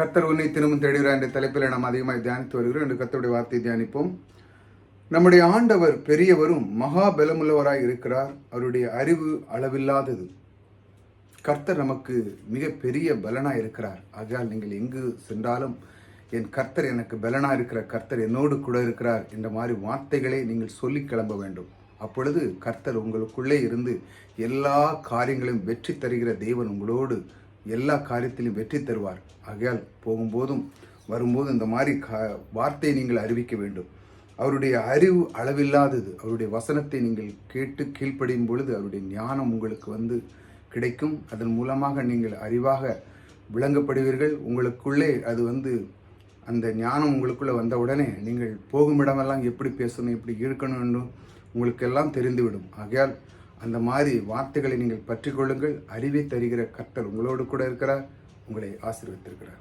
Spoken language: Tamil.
கர்த்தர் உன்னை திரும்பும் தேடுகிறார் என்ற தலைப்பில் நாம் அதிகமாக தியானித்து வருகிறோம். என்று கத்தருடைய வார்த்தையை தியானிப்போம். நம்முடைய ஆண்டவர் பெரியவரும் மகா பலமுள்ளவராய் இருக்கிறார். அவருடைய அறிவு அளவில்லாதது. கர்த்தர் நமக்கு மிக பெரிய இருக்கிறார். ஆகையால் நீங்கள் எங்கு சென்றாலும் என் கர்த்தர் எனக்கு பலனாக இருக்கிற கர்த்தர் என்னோடு கூட இருக்கிறார் என்ற மாதிரி வார்த்தைகளை நீங்கள் சொல்லி கிளம்ப வேண்டும். அப்பொழுது கர்த்தர் உங்களுக்குள்ளே இருந்து எல்லா காரியங்களையும் வெற்றி தருகிற தேவன் உங்களோடு எல்லா காரியத்திலும் வெற்றி தருவார். ஆகையால் போகும்போதும் வரும்போதும் இந்த மாதிரி கா வார்த்தையை நீங்கள் அறிவிக்க வேண்டும். அவருடைய அறிவு அளவில்லாதது அவருடைய வசனத்தை நீங்கள் கேட்டு கீழ்ப்படியும் பொழுது அவருடைய ஞானம் உங்களுக்கு வந்து கிடைக்கும். அதன் மூலமாக நீங்கள் அறிவாக விளங்கப்படுவீர்கள். உங்களுக்குள்ளே அது வந்து அந்த ஞானம் உங்களுக்குள்ளே வந்த உடனே நீங்கள் போகும் இடமெல்லாம் எப்படி பேசணும் எப்படி இருக்கணும் என்றும் உங்களுக்கெல்லாம் தெரிந்துவிடும். ஆகையால் அந்த மாதிரி வார்த்தைகளை நீங்கள் பற்றி கொள்ளுங்கள். அறிவை தருகிற கர்த்தர் உங்களோடு கூட இருக்கிறார். உங்களை ஆசீர்வித்திருக்கிறார்